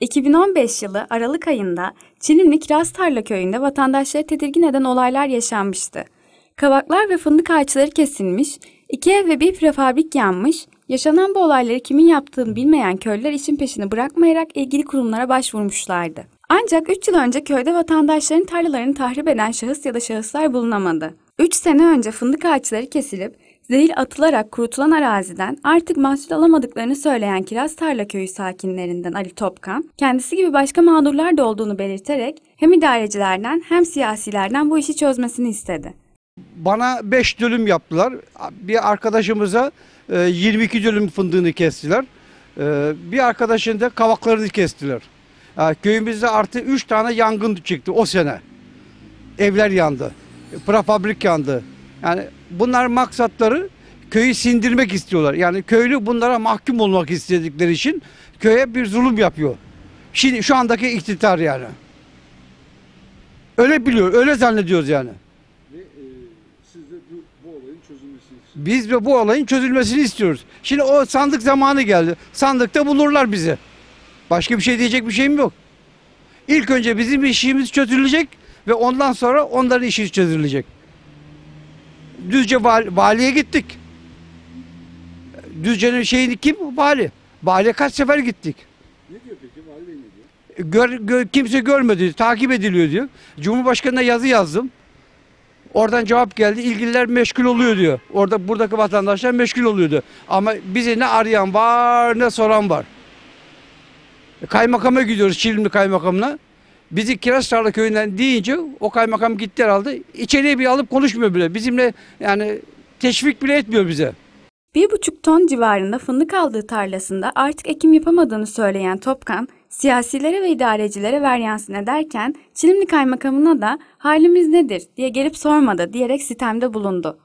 2015 yılı Aralık ayında Çilimli Kiraztarla köyünde vatandaşları tedirgin eden olaylar yaşanmıştı. Kavaklar ve fındık ağaçları kesilmiş, iki ev ve bir prefabrik yanmış, yaşanan bu olayları kimin yaptığını bilmeyen köylüler işin peşini bırakmayarak ilgili kurumlara başvurmuşlardı. Ancak 3 yıl önce köyde vatandaşların tarlalarını tahrip eden şahıs ya da şahıslar bulunamadı. 3 sene önce fındık ağaçları kesilip zehir atılarak kurutulan araziden artık mahsul alamadıklarını söyleyen Kiraz Tarla Köyü sakinlerinden Ali Topkan, kendisi gibi başka mağdurlar da olduğunu belirterek hem idarecilerden hem siyasilerden bu işi çözmesini istedi. Bana 5 dönüm yaptılar. Bir arkadaşımıza e, 22 dönüm fındığını kestiler. E, Bir arkadaşın da kavaklarını kestiler. E, Köyümüzde artı 3 tane yangın çıktı o sene. Evler yandı. Prefabrik yandı. Yani bunlar maksatları köyü sindirmek istiyorlar. Yani köylü bunlara mahkum olmak istedikleri için köye bir zulüm yapıyor. Şimdi şu andaki iktidar yani. Öyle biliyor, öyle zannediyoruz yani. Ve e, siz de bu, bu olayın çözülmesini istiyorsunuz. Biz de bu olayın çözülmesini istiyoruz. Şimdi o sandık zamanı geldi. Sandıkta bulurlar bizi. Başka bir şey diyecek bir şeyim yok. İlk önce bizim işimiz çözülecek ve ondan sonra onların işi çözülecek. Düzce val- valiye gittik. Düzce'nin şeyini kim? Vali. Valiye kaç sefer gittik. Ne diyor peki? Vali Bey ne diyor? Gör, gö- kimse görmedi, takip ediliyor diyor. Cumhurbaşkanına yazı yazdım. Oradan cevap geldi. İlgililer meşgul oluyor diyor. Orada buradaki vatandaşlar meşgul oluyor diyor. Ama bizi ne arayan var ne soran var. Kaymakama gidiyoruz Çilimli kaymakamına. Bizi Kiraztarla köyünden deyince o kaymakam gitti herhalde. İçeriye bir alıp konuşmuyor bile. Bizimle yani teşvik bile etmiyor bize. Bir buçuk ton civarında fındık aldığı tarlasında artık ekim yapamadığını söyleyen Topkan, siyasilere ve idarecilere veryansın ederken Çilimli Kaymakamına da halimiz nedir diye gelip sormadı diyerek sitemde bulundu.